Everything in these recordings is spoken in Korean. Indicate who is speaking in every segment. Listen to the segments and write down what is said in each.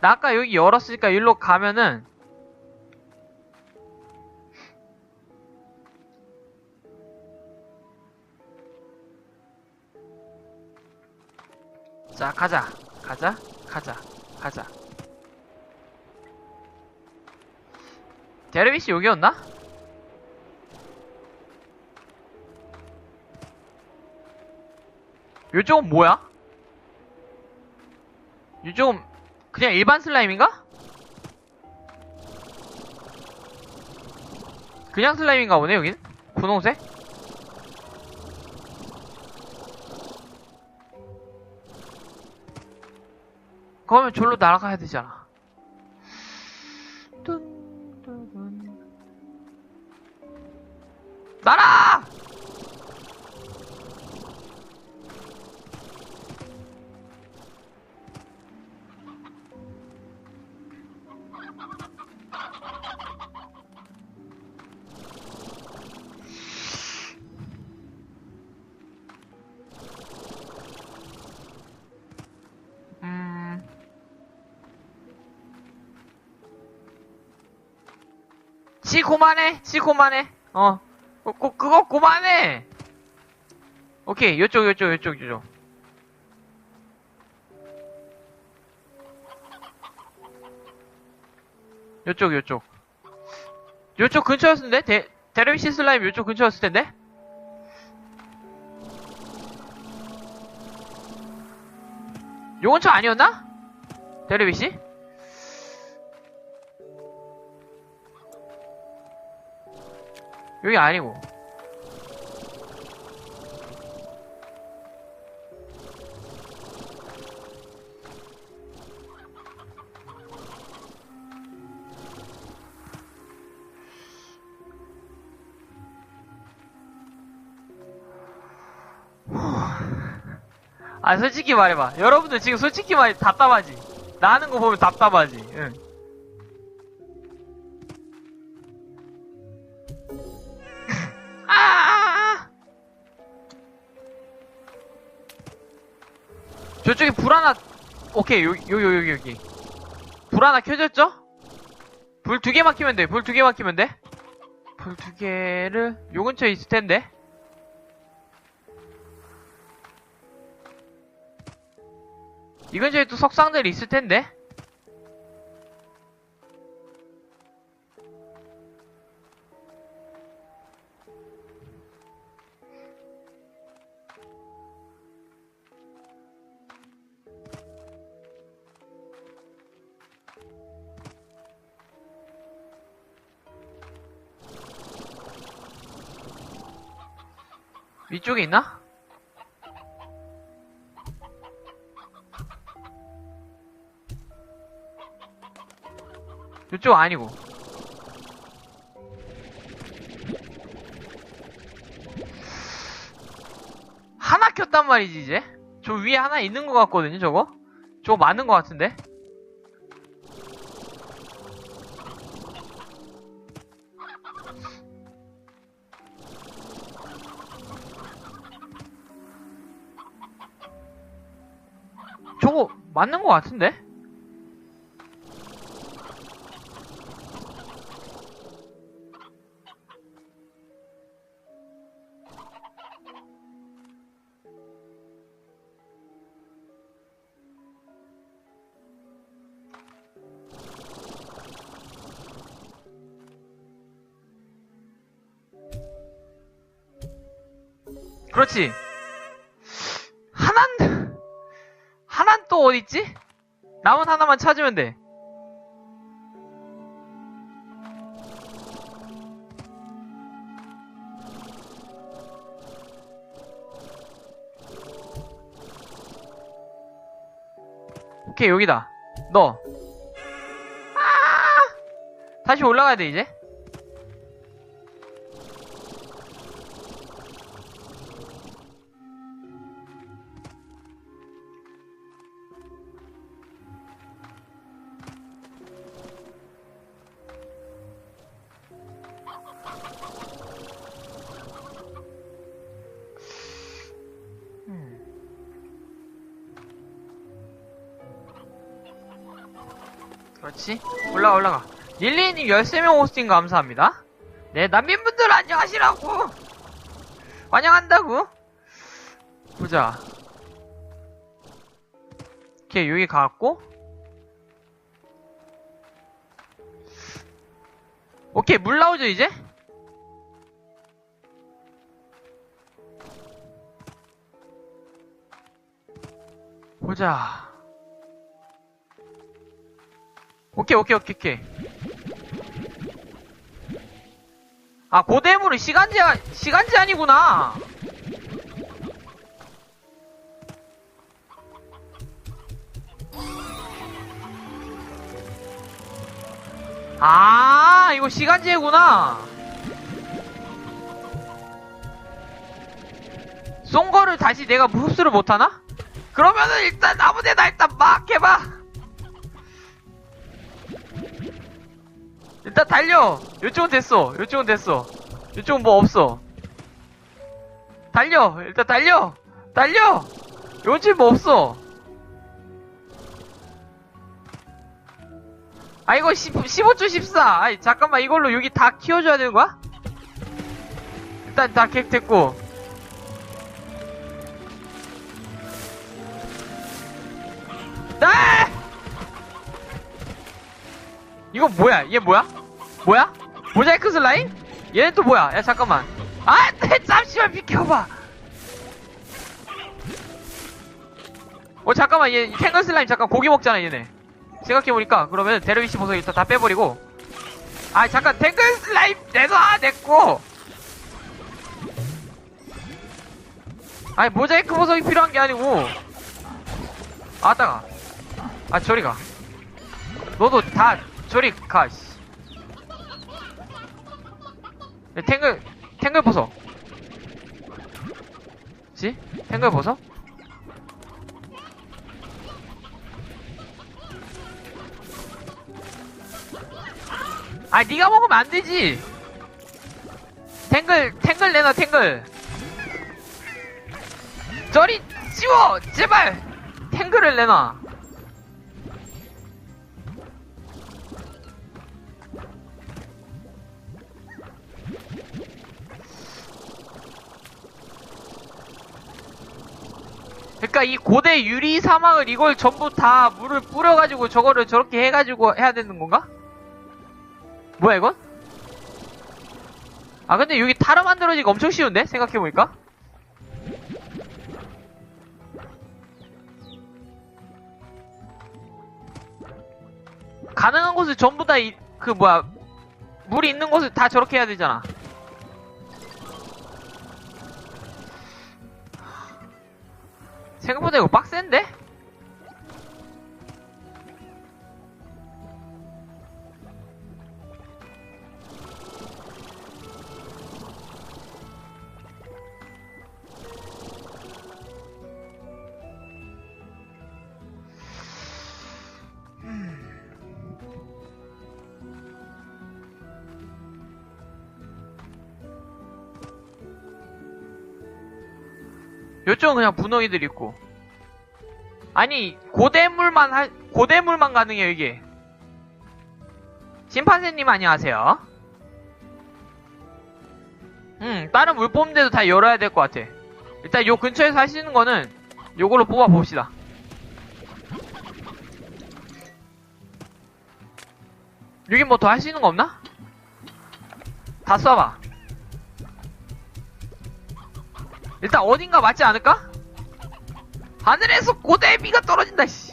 Speaker 1: 나 아까 여기 열었으니까 일로 가면은 자 가자 가자 가자 가자 데르비씨 여기였나? 요쪽은 뭐야? 요쪽은 그냥 일반 슬라임인가? 그냥 슬라임인가 보네 여긴 분홍색? 그러면 절로 날아가야 되잖아. 날아! 지 고만해. 지 고만해. 어. 그, 그, 그거 고만해. 오케이. 요쪽 요쪽 요쪽 요쪽. 요쪽 요쪽. 요쪽 근처였을 텐데? 데, 데르비시 슬라임 요쪽 근처였을 텐데? 요 근처 아니었나? 데르비시? 여기 아니고. 아 솔직히 말해봐. 여러분들 지금 솔직히 말해 답답하지? 나 하는 거 보면 답답하지. 응. 저쪽에 불 하나 오케이 여기 여기 여기 불 하나 켜졌죠? 불 두 개만 켜면 돼 불 두 개만 켜면 돼 불 두 개를 요 근처에 있을 텐데. 이 근처에 또 석상들이 있을 텐데 위쪽에 있나? 이쪽 아니고. 하나 켰단 말이지 이제? 저 위에 하나 있는 것 같거든요 저거? 저거 맞는 것 같은데 저거 맞는 것 같은데 그렇지. 어딨지? 남은 하나만 찾으면 돼. 오케이, 여기다. 너. 아! 다시 올라가야 돼, 이제. 그렇지. 올라가, 올라가. 릴리님 13명 호스팅 감사합니다. 네, 난민분들 안녕하시라고! 환영한다고? 보자. 오케이, 여기 가고. 오케이, 물 나오죠, 이제? 보자. 오케이, 오케이, 오케이, 오케이. 아, 고대물은 시간제, 시간제 아니구나. 아, 이거 시간 제구나. 쏜 거를 다시 내가 흡수를 못하나? 그러면은 일단 아무 데나 일단 막 해봐. 일단 달려. 요쪽은 됐어. 요쪽은 됐어. 요쪽은 뭐 없어. 달려. 일단 달려. 달려. 요즘 뭐 없어. 아 이거 10, 15초 14. 아이 잠깐만 이걸로 여기 다 키워줘야 되는 거야? 일단 다 객 됐고. 아! 이거 뭐야? 얘 뭐야? 뭐야? 모자이크 슬라임? 얘는 또 뭐야? 야 잠깐만. 아, 네, 잠시만 비켜봐. 어 잠깐만 얘 탱글 슬라임 잠깐 고기 먹잖아 얘네. 생각해보니까 그러면 데르비시 보석 일단 다 빼버리고. 아 잠깐 탱글 슬라임 내놔 내꺼. 아니 모자이크 보석이 필요한 게 아니고. 아따가. 아 저리 가. 너도 다 저리 가. 씨. 네, 탱글 탱글 보석. 지? 탱글 보석? 아 네가 먹으면 안 되지. 탱글 탱글 내놔 탱글. 저리 치워 제발. 탱글을 내놔. 그러니까 이 고대 유리 사막을 이걸 전부 다 물을 뿌려가지고 저거를 저렇게 해가지고 해야 되는 건가? 뭐야 이건? 아 근데 여기 타로 만들어지기가 엄청 쉬운데? 생각해보니까 가능한 곳을 전부 다그 뭐야 물이 있는 곳을 다 저렇게 해야 되잖아 생각보다 이거 빡센데? 요쪽은 그냥 분홍이들 있고. 아니, 고대물만 할, 고대물만 가능해요, 이게. 심판세님 안녕하세요. 음, 다른 물 뽑는 데도 다 열어야 될 것 같아. 일단 요 근처에서 있는 거는 요걸로 뽑아 봅시다. 여기 뭐더 있는 거 없나? 다 쏴봐. 일단 어딘가 맞지 않을까? 하늘에서 고대의 비가 떨어진다, 씨.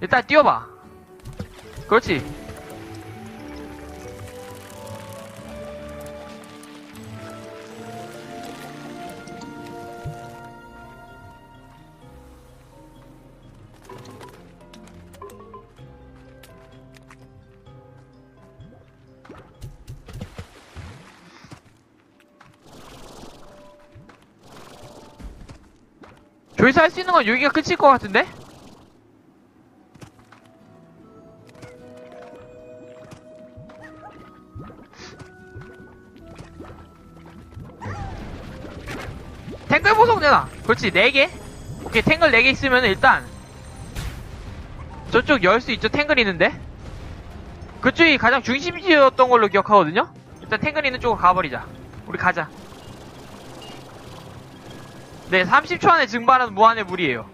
Speaker 1: 일단 뛰어봐. 그렇지. 저기서 할수 있는 건 여기가 끝일 것 같은데? 탱글 보석 내놔. 그렇지, 4개. 오케이, 탱글 4개 있으면 일단 저쪽 열 수 있죠? 탱글 있는데? 그쪽이 가장 중심지였던 걸로 기억하거든요? 일단 탱글 있는 쪽으로 가버리자. 우리 가자. 네, 30초 안에 증발하는 무한의 물이에요.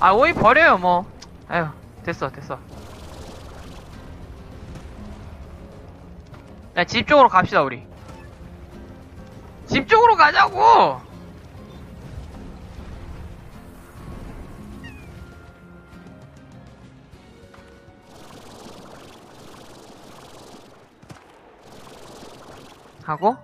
Speaker 1: 아, 오이 버려요, 뭐. 아유, 됐어, 됐어. 야, 집 쪽으로 갑시다, 우리. 집 쪽으로 가자고! 하고,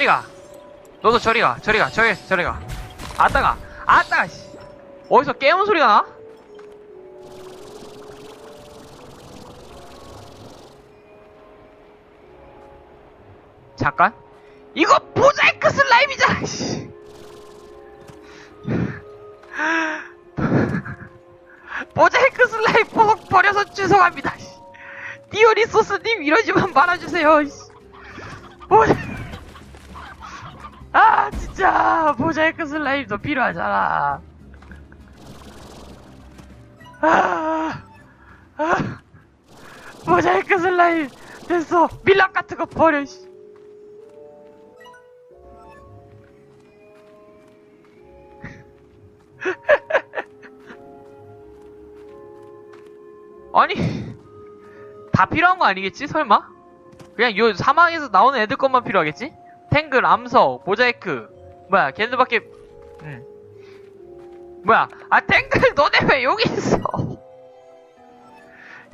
Speaker 1: 저리 가. 너도 저리 가. 저리 가. 저리, 저리 가. 아따가. 아따가, 씨. 어디서 깨우는 소리가 나? 잠깐. 이거 모자이크 슬라임이잖아, 씨. 모자이크 슬라임 버, 버려서 죄송합니다, 씨. 디오리소스님 이러지만 말아주세요, 씨. 모자... 아 진짜 모자이크 슬라임도 필요하잖아 아, 아, 모자이크 슬라임 됐어 밀랍 같은 거 버려 씨. 아니 다 필요한 거 아니겠지 설마? 그냥 요 사막에서 나오는 애들 것만 필요하겠지? 탱글, 암석, 모자이크. 뭐야, 걔네들밖에, 응. 뭐야, 아, 탱글, 너네 왜 여기 있어?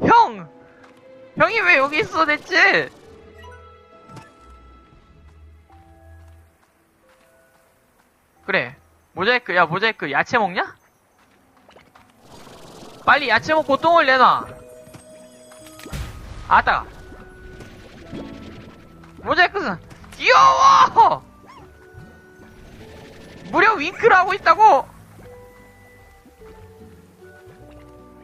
Speaker 1: 형! 형이 왜 여기 있어, 대체? 그래. 모자이크, 야, 모자이크, 야채 먹냐? 빨리 야채 먹고 똥을 내놔. 아따가. 모자이크는 귀여워! 무려 윙크를 하고 있다고!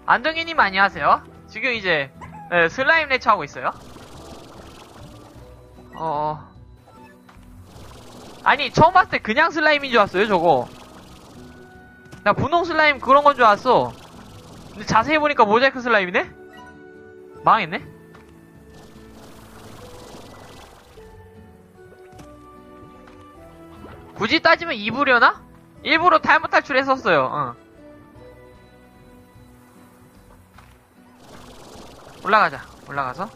Speaker 1: 안정희님 안녕하세요. 지금 이제 네, 슬라임 레츠 하고 있어요. 어... 아니 처음 봤을 때 그냥 슬라임인 줄 알았어요 저거. 나 분홍 슬라임 그런 건 줄 알았어. 근데 자세히 보니까 모자이크 슬라임이네? 망했네? 굳이 따지면 2부려나? 일부러 탈모 탈출했었어요. 어. 올라가자. 올라가서.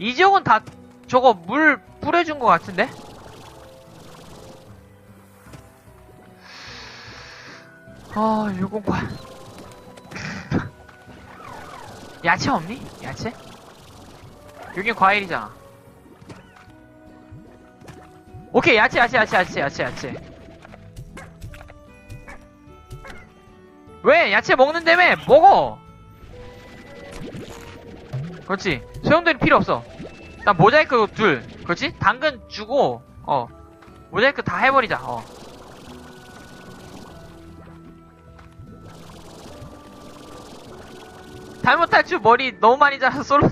Speaker 1: 이 지역은 다 저거 물 뿌려준 것 같은데? 아, 608. 야채 없니? 야채? 여긴 과일이잖아. 오케이 야채 야채 야채 야채 야채 야채. 왜? 야채 먹는다며? 먹어! 그렇지. 소용돌이 필요 없어. 나 모자이크 둘. 그렇지? 당근 주고 어. 모자이크 다 해버리자 어. 잘못 탈출 머리 너무 많이 자라서 솔로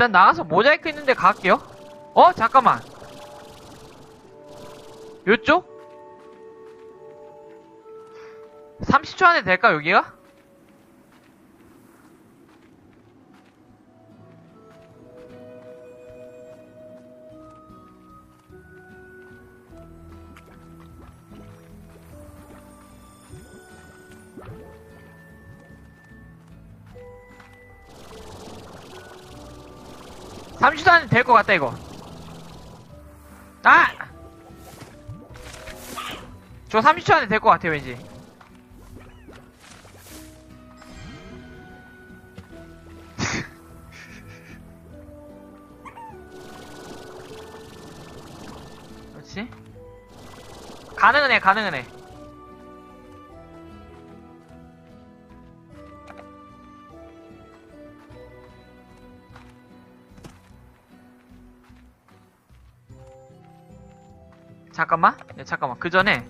Speaker 1: 일단 나가서 모자이크 있는데 갈게요. 어? 잠깐만. 요쪽? 30초 안에 될까, 여기가? 잠시도 안 될 것 같다 이거 아! 저 30초 안에 될 것 같아요 왠지 그렇지? 가능은 해 가능은 해 잠깐만, 야, 잠깐만. 그 전에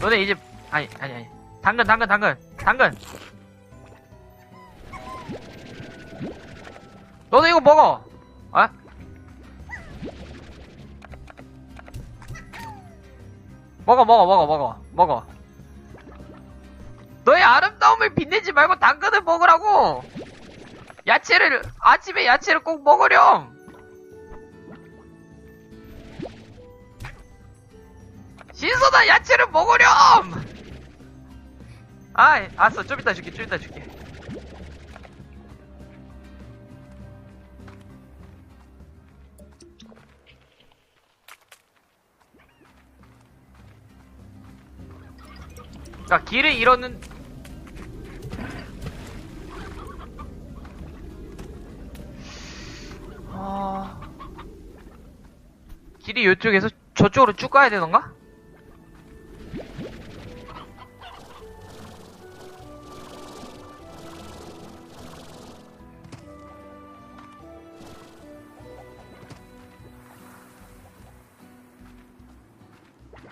Speaker 1: 너네 이제 아니 아니 아니 당근 당근 당근 당근. 너네 이거 먹어. 아? 먹어 먹어 먹어 먹어 먹어. 너의 아름다움을 빛내지 말고 당근을 먹으라고. 야채를 아침에 야채를 꼭 먹으렴. 신선한 야채를 먹으렴! 아이, 알았어. 좀 이따 줄게, 좀 이따 줄게. 자, 길을 잃었는, 아... 길이 이쪽에서 저쪽으로 쭉 가야 되던가?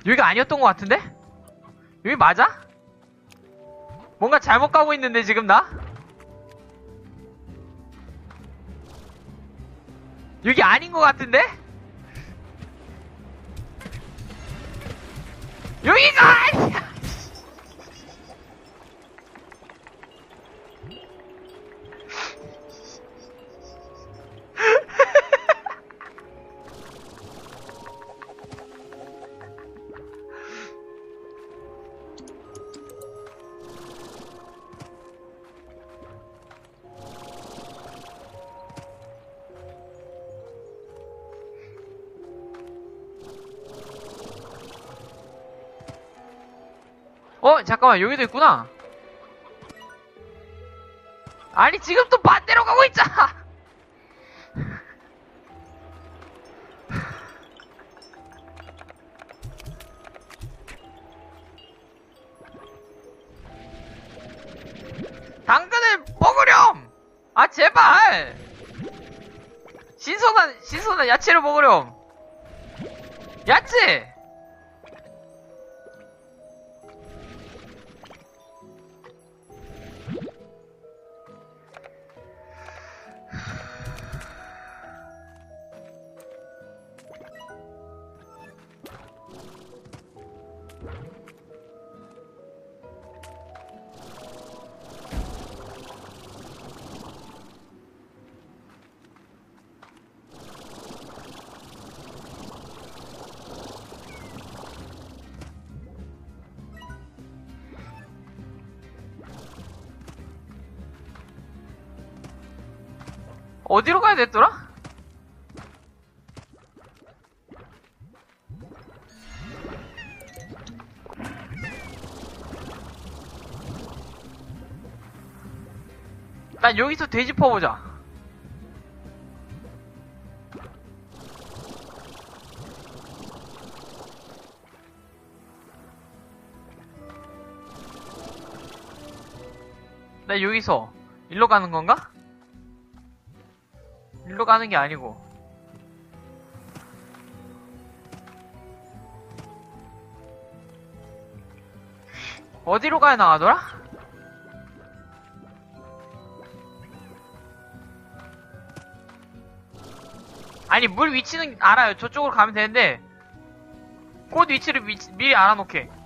Speaker 1: 여기가 아니었던 것 같은데? 여기 맞아? 뭔가 잘못 가고 있는데 지금 나? 여기 아닌 것 같은데? 여기 어 잠깐만 여기도 있구나. 아니 지금 또 반대로 가고 있잖아. 당근을 먹으렴! 아 제발! 신선한 신선한 야채를 먹으렴. 야채 어디로 가야 됐더라? 난 여기서 되짚어보자. 나 여기서 일로 가는 건가? 가는 게 아니고. 어디로 가야 나가더라? 아니 물 위치는 알아요. 저쪽으로 가면 되는데 꽃 위치를 미, 미리 알아놓게